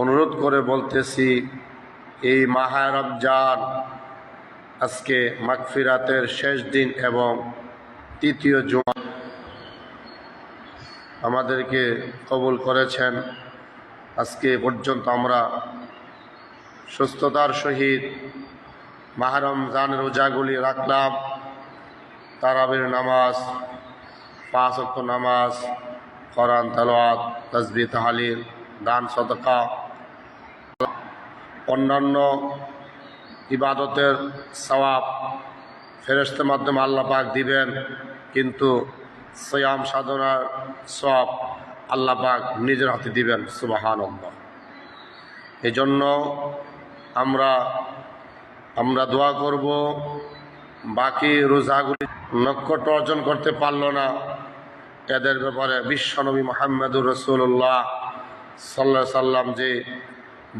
অনুরোধ করে বলতেছি, এই মাহে রমজান আজকে মাগফিরাতের শেষ দিন এবং তৃতীয় জুমা আমাদেরকে কবুল করেছেন। আজকে পর্যন্ত আমরা সুস্থতার সহিত মাহরমজান রোজাগুলি রাখলাম। তারাবির নামাজ, পাঁচ নামাজ, কোরআন তালোয়াত তসবি তাহালিল, দান, সদকা অন্যান্য ইবাদতের সওয়াব ফেরস্তের মাধ্যমে আল্লাহ পাক দিবেন, কিন্তু সয়াম সাধনার সব আল্লাহ পাক নিজের হাতে দিবেন সুবাহান এই জন্য আমরা আমরা দোয়া করব, বাকি রোজাগুলি নক্ষত্র অর্জন করতে পারল না। এদের ব্যাপারে বিশ্বনবী মোহাম্মদুর রসুল্লাহ সাল্লা সাল্লাম যে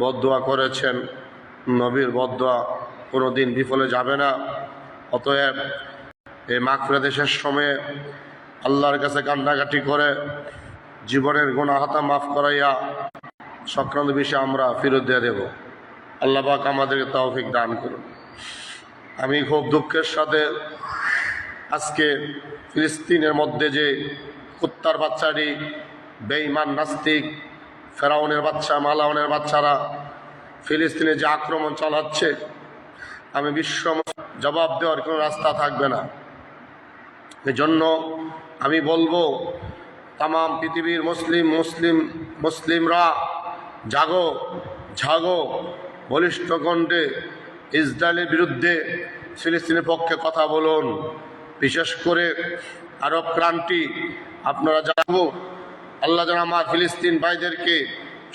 বদোয়া করেছেন। নবীর বদোয়া কোনো দিন বিফলে যাবে না। অতএব এই মাগফিরা দেশের সময়ে আল্লাহর কাছে কান্নাকাটি করে জীবনের গুণাহাতা মাফ করাইয়া সংক্রান্ত বিষয়ে আমরা ফেরত দিয়ে দেব। আল্লাহ পাক আমাদেরকে তৌফিক দান করুন। আমি খুব দুঃখের সাথে আজকে ফিলিস্তিনের মধ্যে যে কুত্তার বাচ্চাটি, বেঈমান নাস্তিক ফেরাউনের বাচ্চা, মালাউনের বাচ্চারা ফিলিস্তিনে যে আক্রমণ চালাচ্ছে, আমি বিশ্ব জবাব দেওয়ার কোনো রাস্তা থাকবে না। এজন্য আমি বলব তাম পৃথিবীর মুসলিম মুসলিম, মুসলিমরা জাগো, ঝাগো, বলিষ্ঠ কণ্ঠে ইসরায়েলের বিরুদ্ধে ফিলিস্তিনের পক্ষে কথা বলুন। বিশেষ করে আরব ক্রান্তি, আপনারা জাগো আল্লাহ যেন আমার ফিলিস্তিন ভাইদেরকে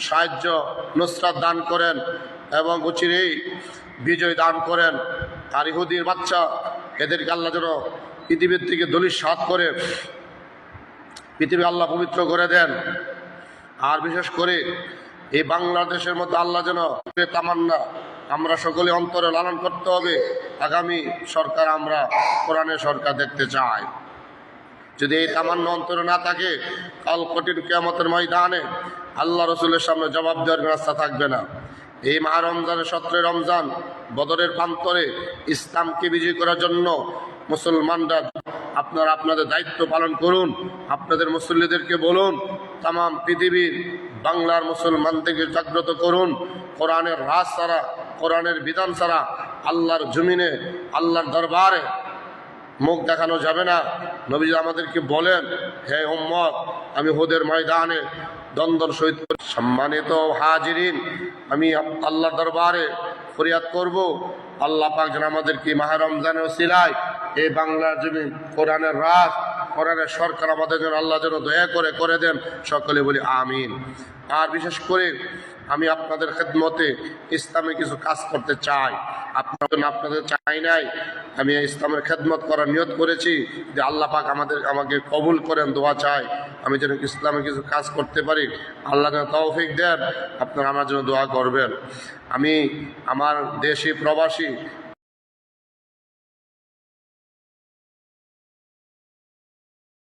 সাহায্য, নুসরাত দান করেন এবং উচিরেই বিজয় দান করেন। আর ইহুদির বাচ্চা, এদেরকে আল্লাহ যেন পৃথিবীর থেকে দলিত সাত করে পৃথিবী আল্লাহ পবিত্র করে দেন। আর বিশেষ করে এই বাংলাদেশের মধ্যে আল্লাহ যেন তামান্না, আমরা সকলে অন্তরে লালন করতে হবে। আগামী সরকার আমরা কোরআনের সরকার দেখতে চাই। যদি এই তামান্য অন্তরে না থাকে, কাল কঠিন কেয়ামতের ময়দানে আল্লাহ রসুলের সামনে জবাব দেওয়ার রাস্তা থাকবে না। এই মাহ রমজানের সত্রে রমজান বদরের প্রান্তরে ইসলামকে বিজয় করার জন্য মুসলমানরা আপনারা আপনাদের দায়িত্ব পালন করুন, আপনাদের মুসল্লিদেরকে বলুন তাম পৃথিবীর বাংলার মুসলমানদেরকে জাগ্রত করুন। কোরআনের রাজ ছাড়া, কোরআনের বিধান ছাড়া আল্লাহর জমিনে, আল্লাহর দরবারে মুখ দেখানো যাবে না। নবী আমাদেরকে বলেন, হে উম্মত, আমি হোদের ময়দানে দ্বন্দ্বর সহিত সম্মানিত হাজিরিন, আমি আল্লাহ দরবারে ফরিয়াদ করব। আল্লাহ পাক যেন আমাদেরকে মাহ সিলাই এই বাংলার জমি কোরআনের রাজ কোরআনের সরকার আমাদের যেন আল্লাহ যেন দয়া করে করে দেন, সকলে বলি আমিন। আর বিশেষ করে আমি আপনাদের খেদমতে ইসলামে কিছু কাজ করতে চাই। আপনার জন্য আপনাদের চাই নাই, আমি ইসলামের খেদমত করার নিয়ত করেছি যে আল্লাহ পাক আমাদের, আমাকে কবুল করেন, দোয়া চাই। আমি যেন ইসলামে কিছু কাজ করতে পারি, আল্লাহ যেন তৌফিক দেন, আপনারা আমার জন্য দোয়া করবেন। আমি আমার দেশি প্রবাসী